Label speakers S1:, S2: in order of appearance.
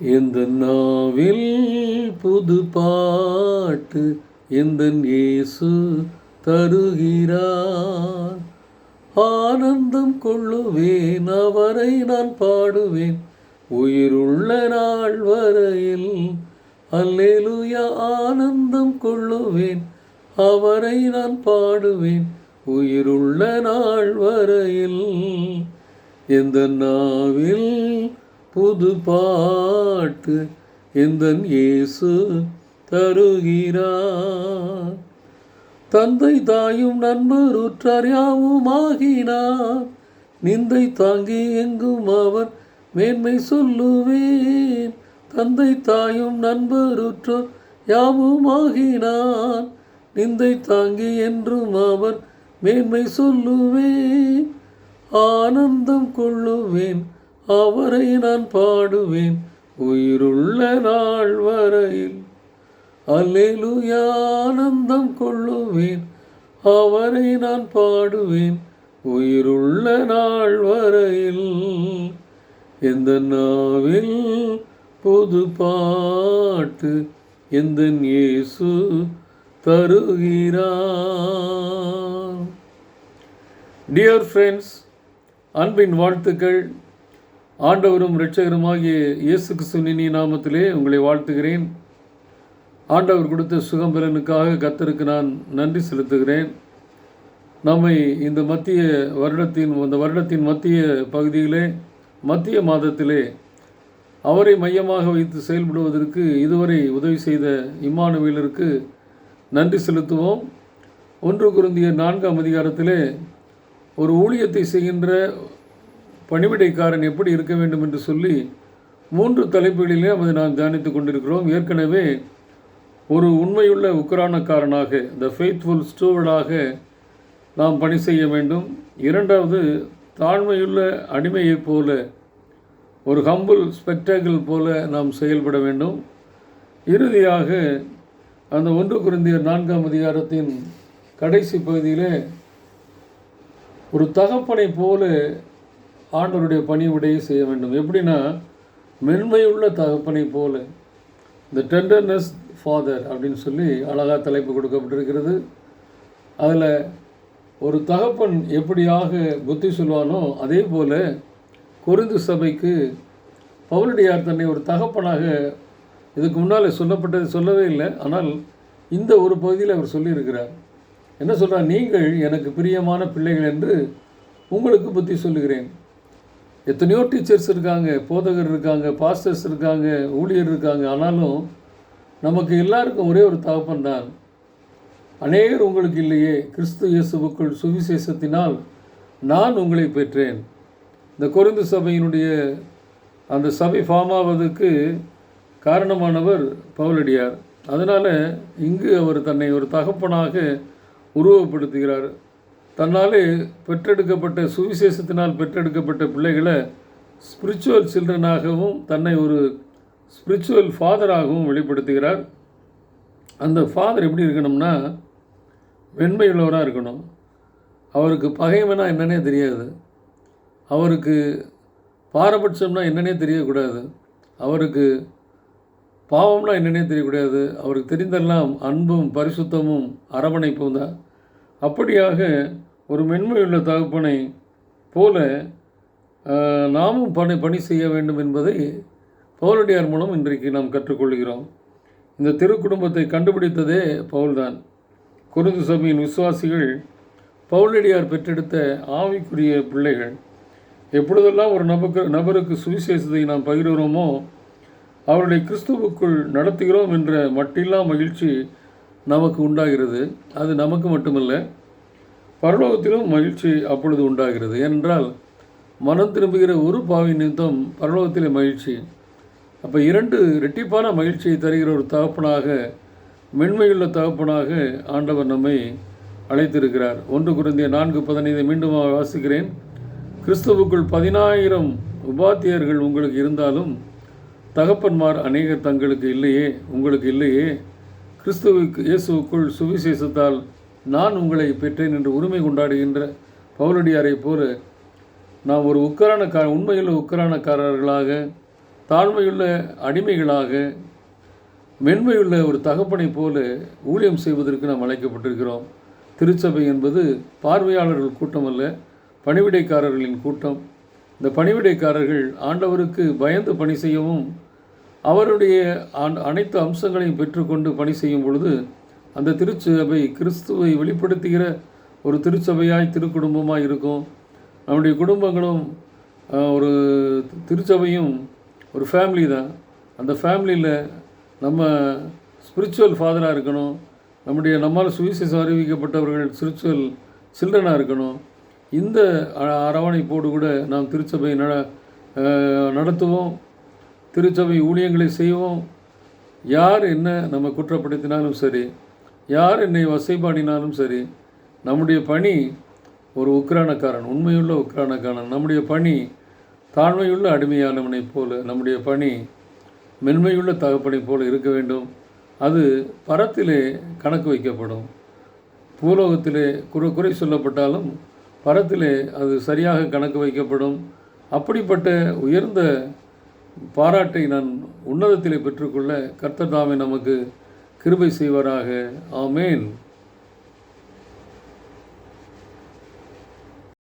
S1: எந்த நாவில் புது பாட்டு எந்த இயேசு தருகிறார். ஆனந்தம் கொள்ளுவேன் அவரை நான் பாடுவேன். உயிருள்ள நாள் வரையில் அல்லேலுயா ஆனந்தம் கொள்ளுவேன் அவரை நான் பாடுவேன். உயிருள்ள நாள் வரையில் எந்த நாவில் புது பாட்டு எந்தன் இயேசு தருகிறார். தந்தை தாயும் நண்பர் உற்றார் யாவும் ஆகினார் நிந்தை தாங்கி எங்கும் அவர் மேன்மை சொல்லுவேன். தந்தை தாயும் நண்பர் உற்றோர் யாவும் ஆகினார் நிந்தை தாங்கி என்றும் அவர் மேன்மை சொல்லுவேன். ஆனந்தம் கொள்ளுவேன். அவரை நான் பாடுவேன். உயிருள்ள நாள் வரையில் அல்லேலுயானந்தம் கொள்ளுவேன். அவரை நான் பாடுவேன். உயிருள்ள நாள் வரையில் எந்த நாவில் புது பாட்டு எந்த இயேசு தருகிறார்? டியர் ஃப்ரெண்ட்ஸ் அன்பின் வாழ்த்துக்கள். ஆண்டவரும் இரட்சகருமாகிய இயேசு கிறிஸ்துவின் நாமத்திலே உங்களை வாழ்த்துகிறேன். ஆண்டவர் கொடுத்த சுகம்பலனுக்காக கத்தருக்கு நான் நன்றி செலுத்துகிறேன். நம்மை இந்த மத்திய வருடத்தின் இந்த வருடத்தின் மத்திய பகுதியிலே மத்திய மாதத்திலே அவரை மையமாக வைத்து செயல்படுவதற்கு இதுவரை உதவி செய்த இம்மானுவேலருக்கு நன்றி செலுத்துவோம். ஒன்று குருந்திய நான்காம் அதிகாரத்திலே ஒரு ஊழியத்தை செய்கின்ற பணிவிடைக்காரன் எப்படி இருக்க வேண்டும் என்று சொல்லி மூன்று தலைப்புகளிலே அதை நாம் தியானித்து கொண்டிருக்கிறோம். ஏற்கனவே ஒரு உண்மையுள்ள உக்ரானக்காரனாக த ஃபெய்த்ஃபுல் ஸ்டூவர்டாக நாம் பணி செய்ய வேண்டும். இரண்டாவது தாழ்மையுள்ள அடிமையைப் போல ஒரு ஹம்புல் ஸ்பெக்டாக்கிள் போல நாம் செயல்பட வேண்டும். இறுதியாக அந்த ஒன்று குருந்தியர் நான்காம் அதிகாரத்தின் கடைசி பகுதியிலே ஒரு தகப்பனை போல ஆண்டவருடைய பணிவிடையை செய்ய வேண்டும். எப்படின்னா மென்மையுள்ள தகப்பனை போல இந்த டெண்டர்னஸ் ஃபாதர் அப்படின்னு சொல்லி அழகாக தலைப்பு கொடுக்கப்பட்டிருக்கிறது. அதில் ஒரு தகப்பன் எப்படியாக புத்தி சொல்வானோ அதே போல் குறிந்து சபைக்கு பவுலடியார் தன்னை ஒரு தகப்பனாக இதுக்கு முன்னால் சொல்லப்பட்டது சொல்லவே இல்லை. ஆனால் இந்த ஒரு பகுதியில் அவர் சொல்லியிருக்கிறார். என்ன சொல்கிறார் நீங்கள் எனக்கு பிரியமான பிள்ளைகள் என்று உங்களுக்கு புத்தி சொல்லுகிறேன். எத்தனையோ டீச்சர்ஸ் இருக்காங்க போதகர் இருக்காங்க பாஸ்டர்ஸ் இருக்காங்க ஊழியர் இருக்காங்க. ஆனாலும் நமக்கு எல்லாருக்கும் ஒரே ஒரு தகப்பன் தான். அநேகர் உங்களுக்கு இல்லையே. கிறிஸ்து இயேசுவுக்குள் சுவிசேஷத்தினால் நான் உங்களை பெற்றேன். இந்த குறைந்த சபையினுடைய அந்த சபை ஃபார்ம் ஆவதற்கு காரணமானவர் பவுலடியார். அதனால் இங்கு அவர் தன்னை ஒரு தகப்பனாக உருவப்படுத்துகிறார் தன்னாலே பெற்றெடுக்கப்பட்ட சுவிசேஷத்தினால் பெற்றெடுக்கப்பட்ட பிள்ளைகளை ஸ்பிரிச்சுவல் சில்ட்ரனாகவும் தன்னை ஒரு ஸ்பிரிச்சுவல் ஃபாதராகவும் வெளிப்படுத்துகிறார். அந்த ஃபாதர் எப்படி இருக்கணும்னா வெண்மையுள்ளவராக இருக்கணும். அவருக்கு பகைவனா என்னன்னே தெரியாது. அவருக்கு பாரபட்சம்னா என்னன்னே தெரியக்கூடாது. அவருக்கு பாவம்னா என்னன்னே தெரியக்கூடாது. அவருக்கு தெரிந்தெல்லாம் அன்பும் பரிசுத்தமும் அரவணைப்பும் தான். அப்படியாக ஒரு மென்மையுள்ள தகப்பனை போல நாமும் பணி பணி செய்ய வேண்டும் என்பதை பவுலடியார் மூலம் இன்றைக்கு நாம் கற்றுக்கொள்கிறோம். இந்த திருக்குடும்பத்தை கண்டுபிடித்ததே பவுல்தான். குருந்து சபையின் விசுவாசிகள் பவுலடியார் பெற்றெடுத்த ஆவிக்குரிய பிள்ளைகள். எப்பொழுதெல்லாம் ஒரு நபருக்கு நபருக்கு சுவிசேஷத்தை நாம் பகிர்கிறோமோ அவர்களை கிறிஸ்துவுக்குள் நடத்துகிறோம் என்ற மட்டில்லா மகிழ்ச்சி நமக்கு உண்டாகிறது. அது நமக்கு மட்டுமல்ல பரலோகத்திலும் மகிழ்ச்சி அப்பொழுது உண்டாகிறது. ஏனென்றால் மனம் திரும்புகிற ஒரு பாவி நிமித்தம் பரலோகத்திலே மகிழ்ச்சி. அப்போ இரண்டு ரெட்டிப்பான மகிழ்ச்சியை தருகிற ஒரு தகப்பனாக மென்மையுள்ள தகப்பனாக ஆண்டவர் நம்மை அழைத்திருக்கிறார். ஒன்று குருந்திய நான்கு பதினைந்தை மீண்டும் வாசிக்கிறேன். கிறிஸ்துவுக்குள் பதினாயிரம் உபாத்தியர்கள் உங்களுக்கு இருந்தாலும் தகப்பன்மார் அநேகர் தங்களுக்கு இல்லையே உங்களுக்கு இல்லையே. கிறிஸ்துவுக்கு இயேசுவுக்குள் சுவிசேஷத்தால் நான் உங்களை பெற்றேன் என்று உரிமை கொண்டாடுகின்ற பவுலடியாரை போல நாம் ஒரு உக்கரானக்கார உண்மையுள்ள உக்கரானக்காரர்களாக தாழ்மையுள்ள அடிமைகளாக மென்மையுள்ள ஒரு தகப்பனைப் போல ஊழியம் செய்வதற்கு நாம் அழைக்கப்பட்டிருக்கிறோம். திருச்சபை என்பது பார்வையாளர்கள் கூட்டம் அல்ல பணிவிடைக்காரர்களின் கூட்டம். இந்த பணிவிடைக்காரர்கள் ஆண்டவருக்கு பயந்து பணி செய்யவும் அவருடைய அனைத்து அம்சங்களையும் பெற்றுக்கொண்டு பணி செய்யும் பொழுது அந்த திருச்சபை கிறிஸ்துவை வெளிப்படுத்துகிற ஒரு திருச்சபையாய் திருக்குடும்பமாக இருக்கும். நம்முடைய குடும்பங்களும் ஒரு திருச்சபையும் ஒரு ஃபேமிலி தான். அந்த ஃபேமிலியில் நம்ம ஸ்பிரிச்சுவல் ஃபாதராக இருக்கணும். நம்முடைய நம்மால் சுவிசேஷம் அறிவிக்கப்பட்டவர்கள் ஸ்பிரிச்சுவல் சில்ட்ரனாக இருக்கணும். இந்த அ- அரவணைப்போடு கூட நாம் திருச்சபை நட நடத்துவோம். திருச்சபை ஊழியங்களை செய்வோம். யார் என்ன நம்ம குற்றப்படுத்தினாலும் சரி யார் என்னை வசைபாடினாலும் சரி நம்முடைய பணி ஒரு உக்ரானக்காரன் உண்மையுள்ள உக்ரானக்காரன். நம்முடைய பணி தாழ்மையுள்ள அடிமையானவனைப் போல நம்முடைய பணி மென்மையுள்ள தகப்பனைப் போல இருக்க வேண்டும். அது பரத்திலே கணக்கு வைக்கப்படும். பூலோகத்திலே குறை குறை சொல்லப்பட்டாலும் பரத்திலே அது சரியாக கணக்கு வைக்கப்படும். அப்படிப்பட்ட உயர்ந்த பாராட்டை நான் உன்னதத்திலே பெற்றுக்கொள்ள கர்த்தர் தாமே நமக்கு கிருபை செய்வாராக ஆமேன்